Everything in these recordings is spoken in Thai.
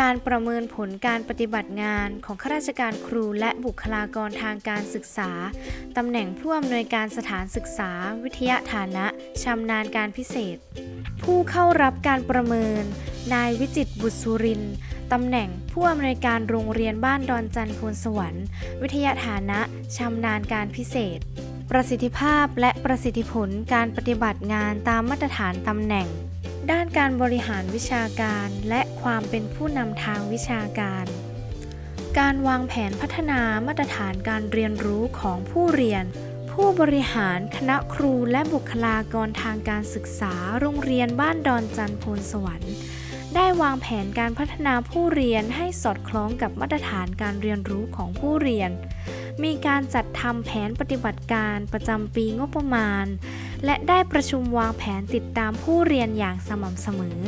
การประเมินผลการปฏิบัติงานของข้าราชการครูและบุคลากรทางการศึกษา ตำแหน่งผู้อำนวยการสถานศึกษา วิทยาฐานะ ชำนาญการพิเศษ ผู้เข้ารับการประเมิน นายวิจิตบุตรสุรินตำแหน่งผู้อำนวยการโรงเรียนบ้านดอนจันทร์พลสวรรค์ วิทยาฐานะชำนาญการพิเศษ ประสิทธิภาพและประสิทธิผลการปฏิบัติงานตามมาตรฐานตำแหน่ง ด้านการบริหารวิชาการและความเป็นผู้นำทางวิชาการ การวางแผนพัฒนามาตรฐานการเรียนรู้ของผู้เรียน ผู้บริหารคณะครูและบุคลากรทางการศึกษาโรงเรียนบ้านดอนจันทร์พลสวรรค์ ได้วางแผนการพัฒนาผู้เรียนให้สอดคล้องกับมาตรฐานการเรียนรู้ของผู้เรียน มีการจัดทำแผนปฏิบัติการประจำปีงบประมาณ และได้ประชุมวางแผนติดตามผู้เรียนอย่างสม่ำเสมอ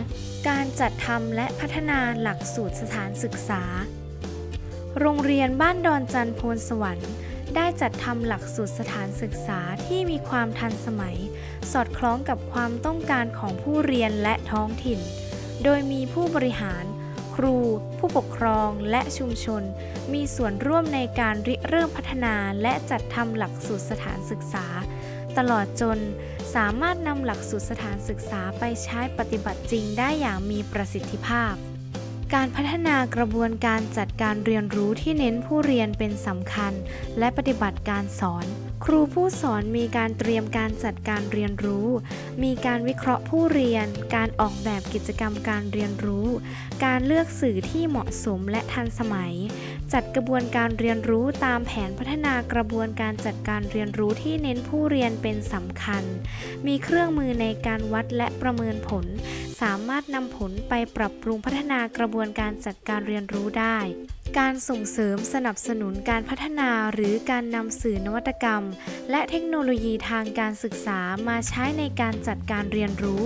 การจัดทำและพัฒนาหลักสูตรสถานศึกษา โรงเรียนบ้านดอนจันทร์โพนสวรรค์ได้จัดทำหลักสูตรสถานศึกษาที่มีความทันสมัย สอดคล้องกับความต้องการของผู้เรียนและท้องถิ่น โดยมีผู้บริหาร ครู ผู้ปกครองและชุมชน มีส่วนร่วมในการริเริ่มพัฒนาและจัดทำหลักสูตรสถานศึกษา ตลอดจนสามารถนำหลักสูตรสถานศึกษาไปใช้ปฏิบัติจริงได้อย่างมีประสิทธิภาพ การพัฒนากระบวนการจัดการเรียนรู้ที่เน้นผู้เรียนเป็นสำคัญ และปฏิบัติการสอน ครูผู้สอนมีการเตรียมการจัดการเรียนรู้ มีการวิเคราะห์ผู้เรียน การออกแบบกิจกรรมการเรียนรู้ การเลือกสื่อที่เหมาะสมและทันสมัย จัดกระบวนการเรียนรู้ตามแผนพัฒนากระบวนการจัดการเรียนรู้ที่เน้นผู้เรียนเป็นสำคัญ มีเครื่องมือในการวัดและประเมินผล สามารถนำผลไปปรับปรุงพัฒนากระบวนการจัดการเรียนรู้ได้ การส่งเสริมสนับสนุนการพัฒนาหรือการนำสื่อนวัตกรรม และเทคโนโลยีทางการศึกษามาใช้ในการจัดการเรียนรู้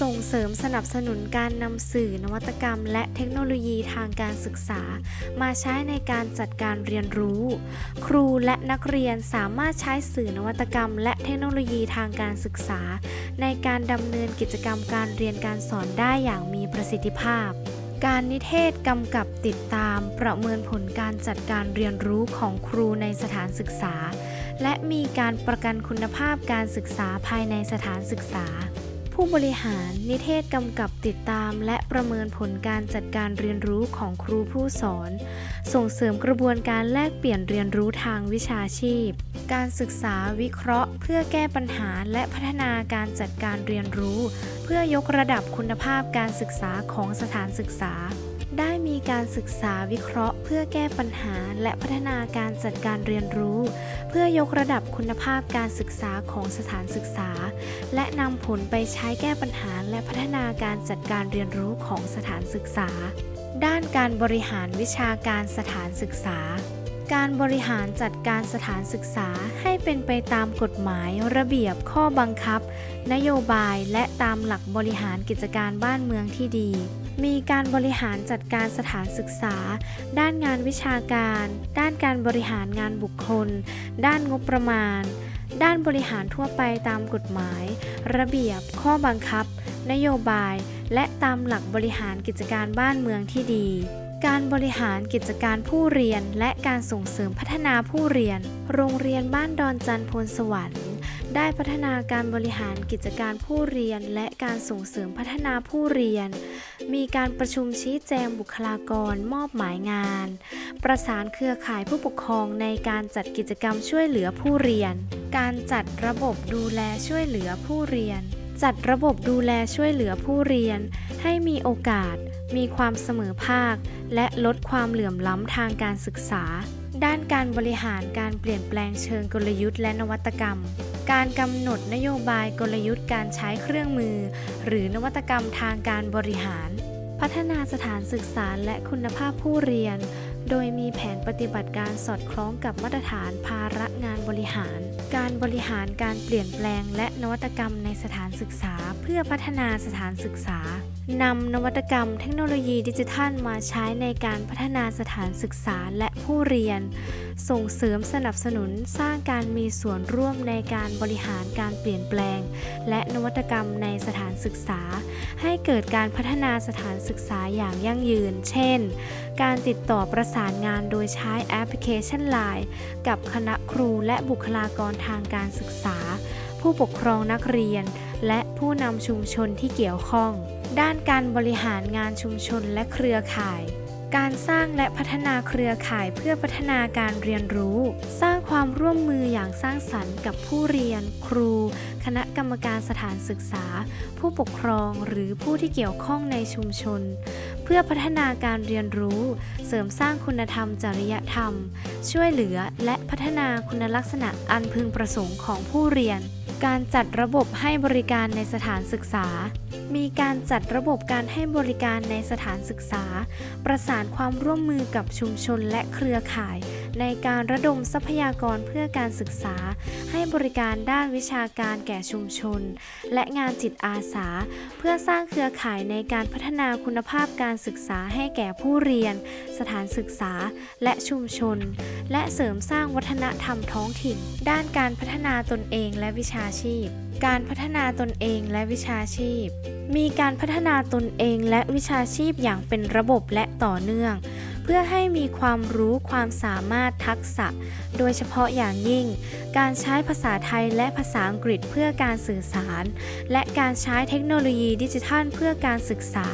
ส่งเสริมสนับสนุนการนำสื่อนวัตกรรม และเทคโนโลยีทางการศึกษา มาใช้ในการจัดการเรียนรู้ ครูและนักเรียนสามารถใช้สื่อนวัตกรรม และเทคโนโลยีทางการศึกษา ในการดำเนินกิจกรรมการเรียนการสอนได้อย่างมีประสิทธิภาพ การนิเทศกำกับติดตามประเมินผลการจัดการเรียนรู้ของครูในสถานศึกษา และมีการประกันคุณภาพการศึกษาภายในสถานศึกษา ผู้บริหารนิเทศกำกับติดตาม และประเมินผลการจัดการเรียนรู้ของครูผู้สอน ส่งเสริมกระบวนการแลกเปลี่ยนเรียนรู้ทางวิชาชีพ การศึกษาวิเคราะห์ เพื่อแก้ปัญหาและพัฒนาการจัดการเรียนรู้ เพื่อยกระดับคุณภาพการศึกษาของสถานศึกษา ได้มีการศึกษาวิเคราะห์ เพื่อแก้ปัญหาและพัฒนาการจัดการเรียนรู้ เพื่อยกระดับคุณภาพการศึกษาของสถานศึกษา และนำผลไปใช้แก้ปัญหาและพัฒนาการจัดการเรียนรู้ของสถานศึกษา ด้านการบริหารวิชาการสถานศึกษาการบริหารจัดการสถานศึกษาให้เป็นไปตามกฎหมาย ระเบียบข้อบังคับ นโยบายและตามหลักบริหารกิจการบ้านเมืองที่ดี มีการบริหารจัดการสถานศึกษา ด้านงานวิชาการ ด้านการบริหารงานบุคคล ด้านงบประมาณ ด้านบริหารทั่วไปตามกฎหมาย ระเบียบ ข้อบังคับ นโยบาย และตามหลักบริหารกิจการบ้านเมืองที่ดีการบริหารกิจการผู้เรียนและการส่งเสริมพัฒนาผู้เรียน โรงเรียนบ้านดอนจันทร์พลสวรรค์ ได้พัฒนาการบริหารกิจการผู้เรียน และการส่งเสริมพัฒนาผู้เรียน มีการประชุมชี้แจงบุคลากรมอบหมายงาน ประสานเครือข่ายผู้ปกครองในการจัดกิจกรรมช่วยเหลือผู้เรียน การจัดระบบดูแลช่วยเหลือผู้เรียน จัดระบบดูแลช่วยเหลือผู้เรียน ให้มีโอกาส มีความเสมอภาค และลดความเหลื่อมล้ำทางการศึกษา ด้านการบริหารการเปลี่ยนแปลงเชิงกลยุทธ์และนวัตกรรม การกำหนดนโยบายกลยุทธ์การใช้เครื่องมือ หรือนวัตกรรมทางการบริหาร พัฒนาสถานศึกษาและคุณภาพผู้เรียน โดยมีแผนปฏิบัติการสอดคล้องกับมาตรฐานภาระงานบริหาร การบริหารการเปลี่ยนแปลงและนวัตกรรมในสถานศึกษา เพื่อพัฒนาสถานศึกษานำนวัตกรรมเทคโนโลยีดิจิทัลมาใช้ในการพัฒนาสถานศึกษาและผู้เรียน ส่งเสริมสนับสนุนสร้างการมีส่วนร่วมในการบริหารการเปลี่ยนแปลง และนวัตกรรมในสถานศึกษา ให้เกิดการพัฒนาสถานศึกษาอย่างยั่งยืน เช่น การติดต่อประสานงานโดยใช้แอปพลิเคชัน Line กับคณะครูและบุคลากรทางการศึกษา ผู้ปกครองนักเรียน และผู้นำชุมชนที่เกี่ยวข้อง ด้านการบริหารงานชุมชนและเครือข่าย การสร้างและพัฒนาเครือข่ายเพื่อพัฒนาการเรียนรู้ สร้างความร่วมมืออย่างสร้างสรรค์กับผู้เรียน ครู คณะกรรมการสถานศึกษา ผู้ปกครองหรือผู้ที่เกี่ยวข้องในชุมชน เพื่อพัฒนาการเรียนรู้ เสริมสร้างคุณธรรมจริยธรรม ช่วยเหลือและพัฒนาคุณลักษณะอันพึงประสงค์ของผู้เรียน การจัดระบบให้บริการในสถานศึกษา มีการจัดระบบการให้บริการในสถานศึกษา ประสานความร่วมมือกับชุมชนและเครือข่าย ในการระดมทรัพยากรเพื่อการศึกษา ให้บริการด้านวิชาการแก่ชุมชน และงานจิตอาสา เพื่อสร้างเครือข่ายในการพัฒนาคุณภาพการศึกษาให้แก่ผู้เรียน สถานศึกษาและชุมชน และเสริมสร้างวัฒนธรรมท้องถิ่น ด้านการพัฒนาตนเองและวิชาชีพการพัฒนาตนเองและวิชาชีพ มีการพัฒนาตนเองและวิชาชีพอย่างเป็นระบบและต่อเนื่อง เพื่อให้มีความรู้ความสามารถทักษะ โดยเฉพาะอย่างยิ่ง การใช้ภาษาไทยและภาษาอังกฤษเพื่อการสื่อสาร และการใช้เทคโนโลยีดิจิทัลเพื่อการศึกษา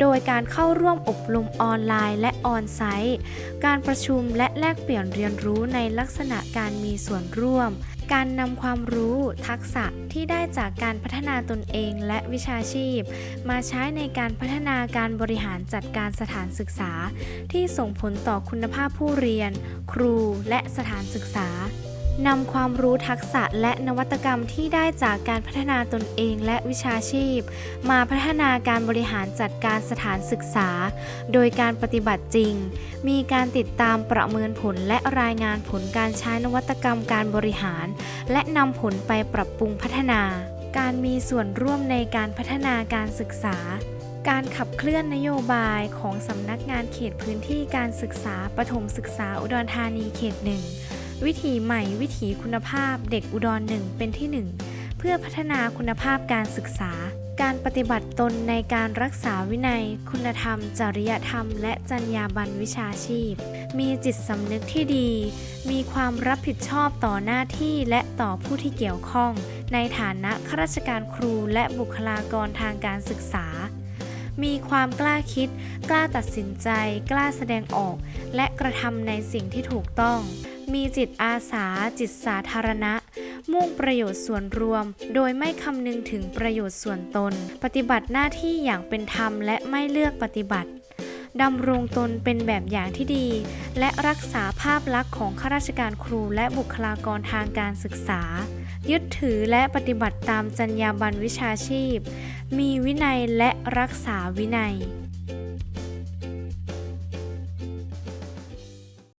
โดยการเข้าร่วมอบรมออนไลน์และออนไซต์ การประชุมและแลกเปลี่ยนเรียนรู้ในลักษณะการมีส่วนร่วม การนำความรู้ทักษะที่ได้จากการพัฒนาตนเองและวิชาชีพ มาใช้ในการพัฒนาการบริหารจัดการสถานศึกษา ที่ส่งผลต่อคุณภาพผู้เรียน ครูและสถานศึกษา นำความรู้ทักษะและนวัตกรรมที่ได้จากการพัฒนาตนเองและวิชาชีพ มาพัฒนาการบริหารจัดการสถานศึกษา โดยการปฏิบัติจริง มีการติดตามประเมินผลและรายงานผลการใช้นวัตกรรมการบริหาร และนำผลไปปรับปรุงพัฒนา การมีส่วนร่วมในการพัฒนาการศึกษาการขับเคลื่อนนโยบายของสำนักงานเขตพื้นที่การศึกษาปฐมศึกษาอุดรธานีเขตหนึ่ง วิถีใหม่วิถีคุณภาพเด็กอุดรหนึ่งเป็นที่หนึ่งเพื่อพัฒนาคุณภาพการศึกษา การปฏิบัติตนในการรักษาวินัย คุณธรรม จริยธรรม และจรรยาบรรณวิชาชีพ มีจิตสำนึกที่ดี มีความรับผิดชอบต่อหน้าที่และต่อผู้ที่เกี่ยวข้อง ในฐานะข้าราชการครูและบุคลากรทางการศึกษามีความกล้าคิด กล้าตัดสินใจ กล้าแสดงออก และกระทำในสิ่งที่ถูกต้อง มีจิตอาสา จิตสาธารณะ มุ่งประโยชน์ส่วนรวม โดยไม่คำนึงถึงประโยชน์ส่วนตน ปฏิบัติหน้าที่อย่างเป็นธรรมและไม่เลือกปฏิบัติดำรงตนเป็นแบบอย่างที่ดี และรักษาภาพลักษณ์ของข้าราชการครูและบุคลากรทางการศึกษา ยึดถือและปฏิบัติตามจรรยาบรรณวิชาชีพ มีวินัยและรักษาวินัย